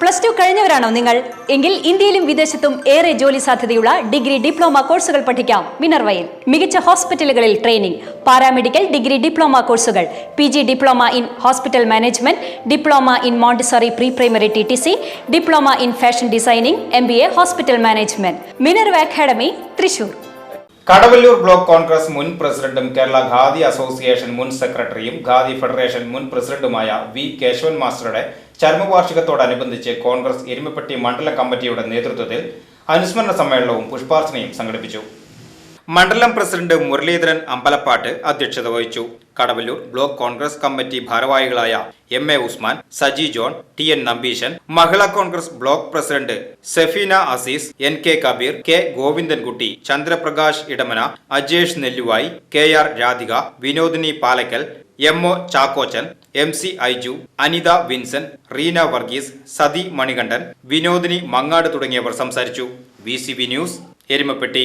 Plus two കഴിഞ്ഞവരാണോ നിങ്ങൾ? എങ്കിൽ ഇന്ത്യയിലും വിദേശത്തും ഏറെ ജോലി സാധ്യതയുള്ള ഡിഗ്രി ഡിപ്ലോമ കോഴ്സുകൾ പഠിക്കാം. മിനർവയിൽ മികച്ച ഹോസ്പിറ്റലുകളിൽ ട്രെയിനിംഗ് പാരാമെഡിക്കൽ ഡിഗ്രി ഡിപ്ലോമ കോഴ്സുകൾ P G diploma in hospital management diploma in montessori pre primary T T C diploma in fashion designing M B A hospital management. Minerva academy Thrissur. Kadavallur block Congress മുൻ പ്രസിഡന്റും Kerala khadi association മുൻ സെക്രട്ടറിയും khadi federation മുൻ പ്രസിഡന്റുമായ V Keshavan മാസ്റ്ററുടെ ചരമവാർഷികത്തോടനുബന്ധിച്ച് കോൺഗ്രസ് എരുമപ്പെട്ടി മണ്ഡല കമ്മിറ്റിയുടെ നേതൃത്വത്തിൽ അനുസ്മരണ സമ്മേളനവും പുഷ്പാർച്ചനയും സംഘടിപ്പിച്ചു. മണ്ഡലം പ്രസിഡന്റ് മുരളീധരൻ അമ്പലപ്പാട്ട് അധ്യക്ഷത വഹിച്ചു. കടവല്ലൂർ ബ്ലോക്ക് കോൺഗ്രസ് കമ്മിറ്റി ഭാരവാഹികളായ M A Usman Saji John T N Nambeesan Mahila Congress block president Sefeena Azeez N K Kabeer K Govindankutty Chandraprakash Edamana Ajesh Nelluvayi K R Radhika Vinodini Palakkal M O Chackochan M C Aiju Anitha Vinson Reena Varghese Sathi Manikandan Vinodini Mangad തുടങ്ങിയവർ സംസാരിച്ചു. V news Erumapetty.